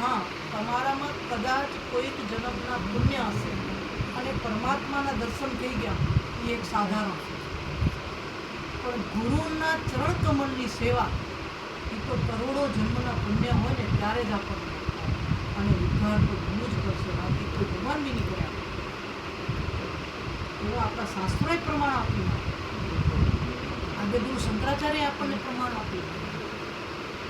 હા, તમારામાં કદાચ કોઈક જન્મના પુણ્ય હશે અને પરમાત્માના દર્શન થઈ ગયા, એ એક સાધારણ પણ ગુરુના ચરણ કમળની સેવા, એ તો કરોડો જન્મના પુણ્ય હોય ને ત્યારે જ આપણને અને ઉદ્ધાર તો ગુરુ જ કરશે, બાકી કોઈ ભગવાન બી નહીં કર્યા એવું આપણા શાસ્ત્રોએ પ્રમાણ આપ્યું. આજે ગુરુ શંકરાચાર્ય આપણને પ્રમાણ આપ્યું.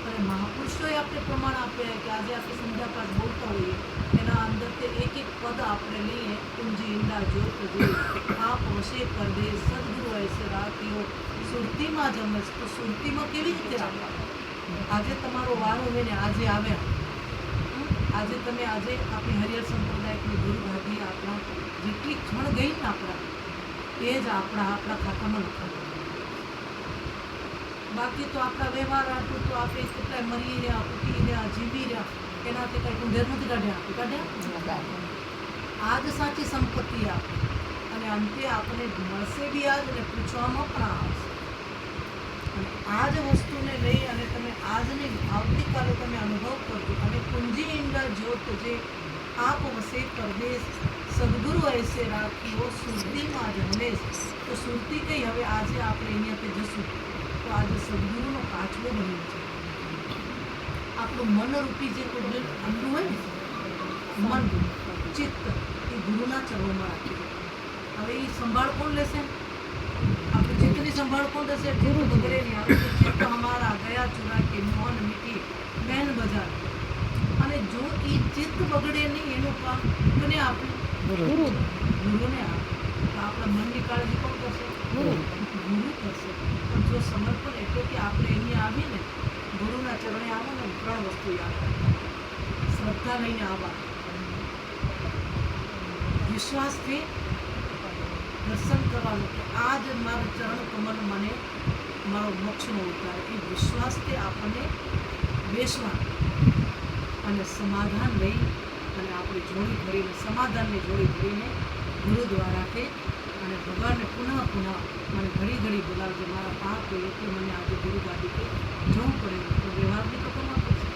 અને મહાપુરુષોએ આપણે પ્રમાણ આપે કે આજે આપણે સંધ્યા પાઠ બોલતા હોઈએ. એના અંદર તે એક એક પદ આપણે લઈએ. કુંજી ઈંડા, જોત જોઈ આપ વશે પરદેશ, સદગુરુ એસે રાખ્યો સુરતીમાં જમે તો સુરતીમાં કેવી રીતે આપવા આજે તમારો વારો હોય આજે આવ્યા? આજે તમે આજે આપણી હરિહર સંપ્રદાયની ગુરુ આપણા જેટલી ક્ષણ ગઈ ને આપણા, એ જ આપણા આપણા ખાતામાં લખાય બાકી તો આપણા વ્યવહાર આટલું તો આપણે કેટલાય મરી રહ્યા ઉઠી રહ્યા, જીવી રહ્યા, એનાથી કંઈ ઊંધેર નથી કાઢ્યા કાઢ્યા? આ જ સાચી સંપત્તિ આપે. અને અંતે આપણે મળશે બી આજ અને પૂછવામાં પણ આવશે. અને આ જ વસ્તુને લઈ અને તમે આજને આવતીકાલે તમે અનુભવ કરજો. અને કુંજી ઈંડા જ્યોત જે આપ વસે પરદેશ સદગુરુ એસે રાખ્યો સુરતીમાં જ હંમેશ. તો સુરતી કઈ? હવે આજે આપણે અહીંયાથી જશું. તો આજે સદગુરુનો કાચબો બન્યો છે. આપણું મનરૂપી જે કોઈ અંડું હોય ને મન ચિત્ત એ ગુરુના ચરણોમાં રાખી હવે એ સંભાળ કોણ લેશે? આપણું ચિત્તની સંભાળ કોણ લેશે ગુરુ આવે ચિત્ત અમારા ગયા ચુરા કે મોહન મીઠી બહેન બજાર. અને જો એ ચિત્ત બગડે નહીં એનું કામ કોને આપ્યું ગુરુ. ગુરુને આપ્યું તો આપણા મનની કાળજી કોણ કરશે? ગુરુ. ગુરુ કરશે. પણ સમર્પણ એટલે કે આપણે અહીંયા આવીને ગુરુના ચરણે આવો ને ત્રણ વસ્તુ યાદ શ્રદ્ધા લઈને આવવા વિશ્વાસથી દર્શન કરવાનું કે આ જ મારું ચરણ કમલ મને મારો મોક્ષનો ઉતાર એ વિશ્વાસથી આપણને બેસવા અને સમાધાન લઈ અને આપણે જોડી ભરીને, સમાધાનની જોડી ભરીને ગુરુ દ્વારાથી અને ભગવાનને પુનઃ પુનઃ મને ઘડી ઘડી બોલાવજો મારા પાપ હોય એટલે મને આજે ગુરુ ગાદી કે જવું પડે તો વ્યવહાર બી તો કરવા પડશે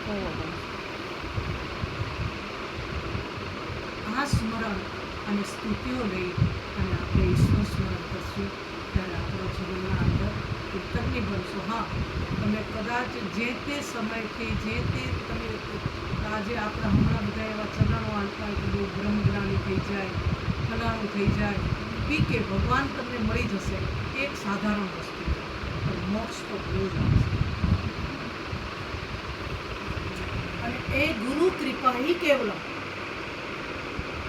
આ સ્મરણ અને સ્તુતિઓ લઈ અને આપણે ઈશ્વર સ્મરણ કરશું. ત્યારે આપણા જીવનના અંદર ઉત્તરની બનશો. હા તમે કદાચ જે તે સમયથી જે તે તમે આજે આપણા હમણાં બધા એવા ચલણો આવતા હોય કે બહુ બ્રહ્મજ્ઞાની થઈ જાય ફલાણું થઈ જાય બી કે ભગવાન તમને મળી જશે એક સાધારણ વસ્તુ. પણ મોક્ષ તો બહુ જ આવશે અને એ ગુરુ કૃપા હિ કેવલમ.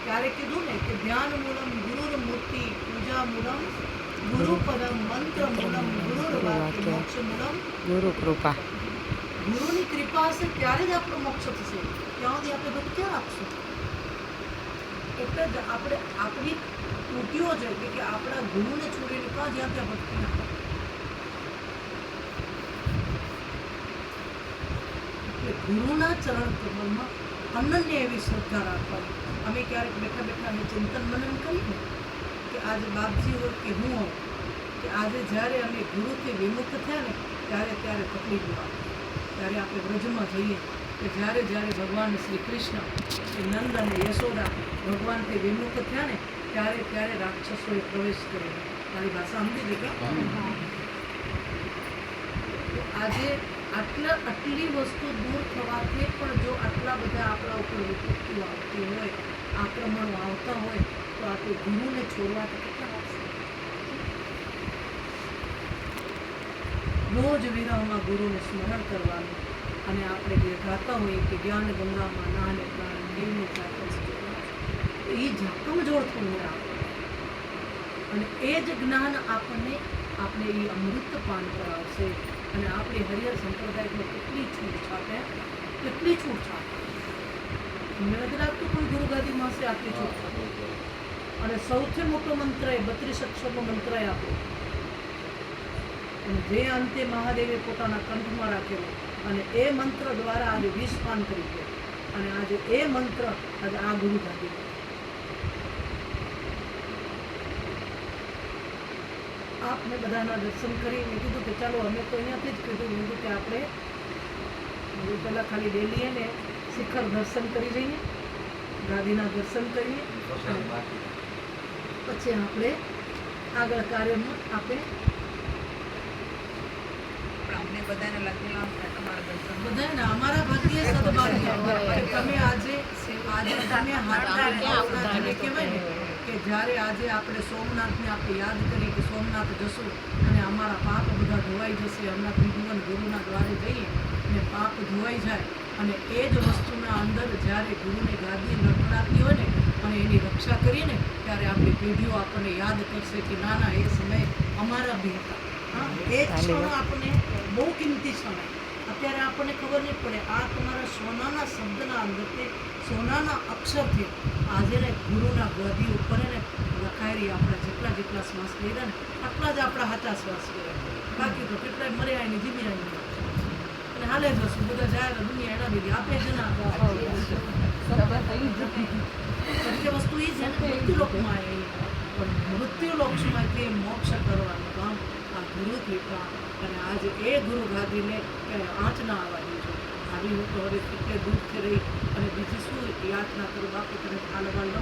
ત્યારે કીધું ને કે ધ્યાન મૂલમ ગુરુર મૂર્તિ પૂજા મૂલમ ગુરુ પદમ મંત્ર મૂલમ ગુરુર વાક્ય મોક્ષ મૂલમ. ગુરુ કૃપા. ગુરુની કૃપા હશે ત્યારે જ આપણો મોક્ષ થશે. ત્યાં સુધી આપણે બધું ક્યાં રાખશું એટલે જ આપણે આપણી ત્રુટીઓ છે કે આપણા ગુરુને છોડીને કાં જ્યાં ત્યાં ભક્તિ ના ગુરુના ચરણ કમલમાં અનન્ય એવી શ્રદ્ધા રાખવાની. અમે ક્યારેક બેઠા બેઠા અમે ચિંતન મનન કરીને કે આજે બાપજી હોય કે હું હોઉં, કે આજે જ્યારે અમે ગુરુથી વિમુખ થયા ને, ત્યારે ત્યારે તકલીફ આવે. ત્યારે આપણે વ્રજમાં જઈએ કે જ્યારે જ્યારે ભગવાન શ્રી કૃષ્ણ નંદ અને યશોદા ભગવાનથી વિમુખ થયા ને ત્યારે ત્યારે રાક્ષસોએ પ્રવેશ કર્યો? મારી ભાષા સમજી દીધા આજે આટલા આટલી વસ્તુ દૂર થવાથી પણ જો આટલા બધા આપણા ઉપર વિપત્તિઓ આવતી હોય આક્રમણો આવતા હોય તો આપણે ગુરુને છોડવાથી કેટલા આવશે? રોજ વિરામમાં ગુરુને સ્મરણ કરવાનું અને આપણે જે ગાતા હોઈએ કે જ્ઞાન ગંગામાં નાને પ્રાણ દેવને ચાકર એ જોડ થવું આપણે અને એ જ જ્ઞાન આપણને આપણે એ અમૃત પાન કરાવશે અને આપણી હરિહર સંપ્રદાયમાં કેટલી છૂટ છાપે કેટલી છૂટછાટ મને નથી લાગતું કોઈ ગુરુ માસે આટલી છૂટ છાપે. અને સૌથી મોટો મંત્ર એ બત્રીસ અક્ષરનો મંત્ર એ આપ્યો અને જે અંતે મહાદેવે પોતાના કંઠમાં રાખેલો અને એ મંત્ર દ્વારા આજે વિષ પાન કરી ગયો અને આજે એ મંત્ર આજે આ ગુરુ ગાદી આપને બધાના દર્શન કરી મેં કીધું કે ચાલો અમે તો અહીંયાથી જ કીધું. મેં કીધું કે આપણે પહેલાં ખાલી ડેલી ને શિખર દર્શન કરી જઈએ ગાદીના દર્શન કરીએ. પછી આપણે આગળ કાર્યમાં આપણે પણ બધાને લખેલા હતા દર્શન. બધાને અમારા ભાગ્ય સદભાગ્ય. તમે આજે આજે તમે હાથ કહેવાય જ્યારે આજે આપણે સોમનાથને આપણે યાદ કરીએ કે સોમનાથ જશું અને અમારા પાપ બધા ધોવાઈ જશે હમણાં ત્રિભુવન ગુરુના દ્વારે જઈએ અને પાપ ધોવાઈ જાય અને એ જ વસ્તુના અંદર જ્યારે ગુરુને ગાદી લડકડાતી હોય ને અને એની રક્ષા કરીએ ને ત્યારે આપણી પેઢીઓ આપણને યાદ કરશે કે ના ના એ સમય અમારા બી હતા. હા એ ક્ષણો આપણને બહુ કિંમતી સમય અત્યારે આપણને ખબર નહીં પડે આ તમારા સોનાના શબ્દના અંદરથી સોનાના અક્ષરથી આજે ને ગુરુના ગદી ઉપર એને લખાયેલી આપણા જેટલા જેટલા શ્વાસ લીધા ને આટલા જ આપણા હાચા શ્વાસ લીધા. બાકી તો કેટલાય મર્યા એની જીમી આવી અને હાલે જશું બધા જાય દુનિયા એના બીજી આપે જ ના વસ્તુ એ છે ને મૃત્યુલોકમાં એ પણ મૃત્યુલોકમાં તે મોક્ષ કરવાનું કામ આ ગુરુથી કામ અને આજે એ ગુરુ ગાદીને આંચ ના આવવા છે. આવી હું તો હવે કેટલે દૂરથી રહી અને બીજી શું યાચના કરું? બાપુ તમે હાલવા લો